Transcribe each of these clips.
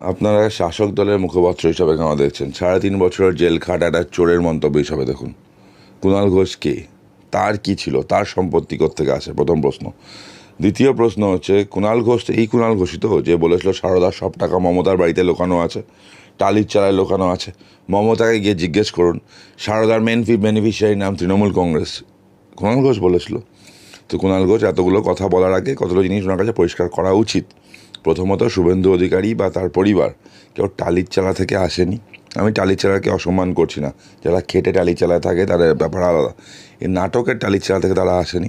আপনারা শাসক দলের মুখপাত্র হিসাবে কেন দেখছেন? সাড়ে তিন বছরের জেল খাট একটা চোরের মন্তব্য হিসাবে দেখুন। কুণাল ঘোষ কে? তার কি ছিল? তার সম্পত্তি থেকে আসে? প্রথম প্রশ্ন। দ্বিতীয় প্রশ্ন হচ্ছে কুণাল ঘোষ এই কুণাল ঘোষই তো যে বলেছিল সারদার সব টাকা মমতার বাড়িতে লোকানো আছে, টালির চালায় লোকানো আছে। মমতাকে গিয়ে জিজ্ঞেস করুন, সারদার মেন ফি বেনিফিশিয়ারি নাম তৃণমূল কংগ্রেস। কুণাল ঘোষ বলেছিল। তো কুণাল ঘোষ এতগুলো কথা বলার আগে কতগুলো জিনিস ওনার কাছে পরিষ্কার করা উচিত? প্রথমত শুভেন্দু অধিকারী বা তার পরিবার কেউ টালির চালা থেকে আসেনি। আমি টালির চালাকে অসম্মান করছি না। যারা খেটে টালির চালায় থাকে তাদের ব্যাপার আলাদা। এই নাটকের টালির চালা থেকে তারা আসেনি।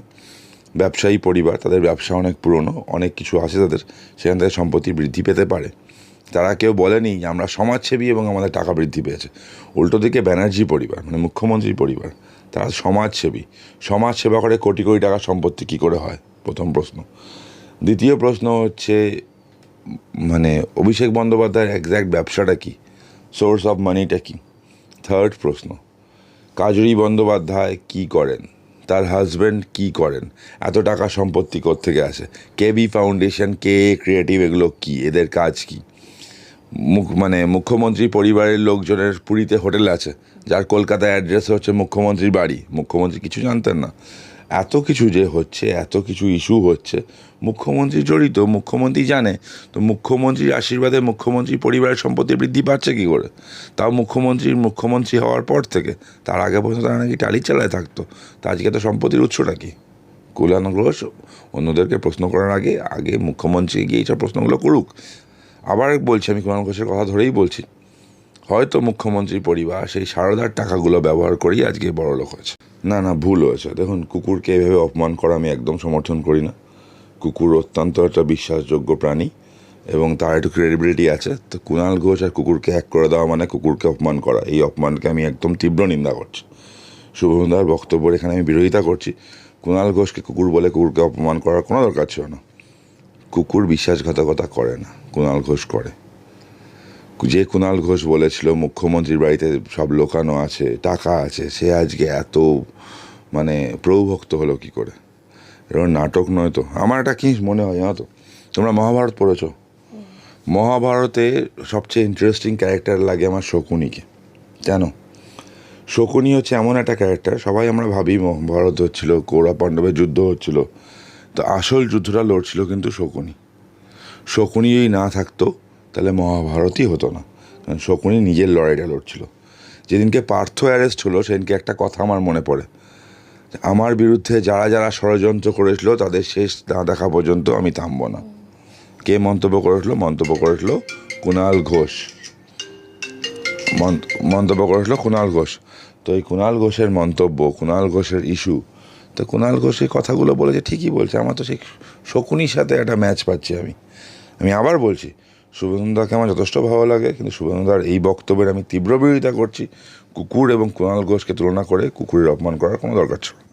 ব্যবসায়ী পরিবার, তাদের ব্যবসা অনেক পুরনো, অনেক কিছু আছে তাদের, সেখান থেকে সম্পত্তি বৃদ্ধি পেতে পারে। তারা কেউ বলেনি যে আমরা সমাজসেবী এবং আমাদের টাকা বৃদ্ধি পেয়েছে। উল্টো দিকে ব্যানার্জি পরিবার মানে মুখ্যমন্ত্রী পরিবার, তারা সমাজসেবী। সমাজ সেবা করে কোটি কোটি টাকা সম্পত্তি কী করে হয়? প্রথম প্রশ্ন। দ্বিতীয় প্রশ্ন হচ্ছে মানে অভিষেক বন্দ্যোপাধ্যায়ের একজ্যাক্ট ব্যবসাটা কী? সোর্স অফ মানিটা কী? থার্ড প্রশ্ন, কাজরি বন্দ্যোপাধ্যায় কি করেন? তার হাজব্যান্ড কি করেন? এত টাকা সম্পত্তি থেকে আসে? কেবি ফাউন্ডেশন কে ক্রিয়েটিভ এগুলো কী? এদের কাজ কী? মুখ মানে মুখ্যমন্ত্রী পরিবারের লোকজনের পুরীতে হোটেল আছে, যার কলকাতায় অ্যাড্রেস হচ্ছে মুখ্যমন্ত্রীর বাড়ি। মুখ্যমন্ত্রী কিছু জানতেন না। এত কিছু যে হচ্ছে, এত কিছু ইস্যু হচ্ছে, মুখ্যমন্ত্রী জড়িত, মুখ্যমন্ত্রী জানে, তো মুখ্যমন্ত্রীর আশীর্বাদে মুখ্যমন্ত্রী পরিবারের সম্পত্তি বৃদ্ধি পাচ্ছে কী করে? তাও মুখ্যমন্ত্রীর মুখ্যমন্ত্রী হওয়ার পর থেকে, তার আগে পর্যন্ত তারা নাকি টালি চালায় থাকতো। তা আজকে তো সম্পত্তির উৎসটা কী? কল্যাণ ঘোষ অন্যদেরকে প্রশ্ন করার আগে আগে মুখ্যমন্ত্রী গিয়ে এইসব প্রশ্নগুলো করুক। আবার বলছি, আমি কুণাল ঘোষের কথা ধরেই বলছি, হয়তো মুখ্যমন্ত্রীর পরিবার সেই সারদার টাকাগুলো ব্যবহার করেই আজকে বড় লোক হয়েছে। না না, ভুল হয়েছে। দেখুন, কুকুরকে এভাবে অপমান করা আমি একদম সমর্থন করি না। কুকুর অত্যন্ত একটা বিশ্বাসযোগ্য প্রাণী এবং তার একটু ক্রেডিবিলিটি আছে। তো কুণাল ঘোষ আর কুকুরকে হ্যাক করে দেওয়া মানে কুকুরকে অপমান করা। এই অপমানকে আমি একদম তীব্র নিন্দা করছি। শুভমদার বক্তব্যের এখানে আমি বিরোধিতা করছি। কুণাল ঘোষকে কুকুর বলে কুকুরকে অপমান করার কোনো দরকার ছিল না। কুকুর বিশ্বাসঘাতকতা করে না, কুণাল ঘোষ করে। যে কুণাল ঘোষ বলেছিল, মুখ্যমন্ত্রীর বাড়িতে সব লোকানো আছে, টাকা আছে, সে আজকে এত মানে প্রভুভক্ত হলো কি করে? এরকম নাটক নয় তো? আমার একটা কি মনে হয় জানো তো? তোমরা মহাভারত পড়েছ? মহাভারতে সবচেয়ে ইন্টারেস্টিং ক্যারেক্টার লাগে আমার শকুনিকে। কেন? শকুনি হচ্ছে এমন একটা ক্যারেক্টার সবাই আমরা ভাবি, মহাভারত হচ্ছিল, কৌরব পাণ্ডবের যুদ্ধ হচ্ছিল তো আসল যুদ্ধটা লড়ছিল কিন্তু শকুনি। শকুনি যদি না থাকতো, তাহলে মহাভারতই হতো না। কারণ শকুনি নিজের লড়াইটা লড়ছিল। যেদিনকে পার্থ অ্যারেস্ট হলো, সেদিনকে একটা কথা আমার মনে পড়ে। আমার বিরুদ্ধে যারা যারা ষড়যন্ত্র করেছিল, তাদের শেষ না দেখা পর্যন্ত আমি থামবো না। কে মন্তব্য করেছিল? মন্তব্য করেছিল কুণাল ঘোষ। মন্ত- মন্তব্য করেছিল কুণাল ঘোষ। তো এই কুণাল ঘোষের মন্তব্য, কুণাল ঘোষের ইস্যু তো কুণাল ঘোষ এই কথাগুলো বলেছে, ঠিকই বলছে। আমার তো সেই শকুনির সাথে একটা ম্যাচ পাচ্ছি আমি। আমি আবার বলছি শুভেন্দুদাকে আমার যথেষ্ট ভালো লাগে, কিন্তু শুভেন্দুদার এই বক্তব্যের আমি তীব্র বিরোধিতা করছি। কুকুর এবং কুণাল ঘোষকে তুলনা করে কুকুরের অপমান করার কোনো দরকার ছিল।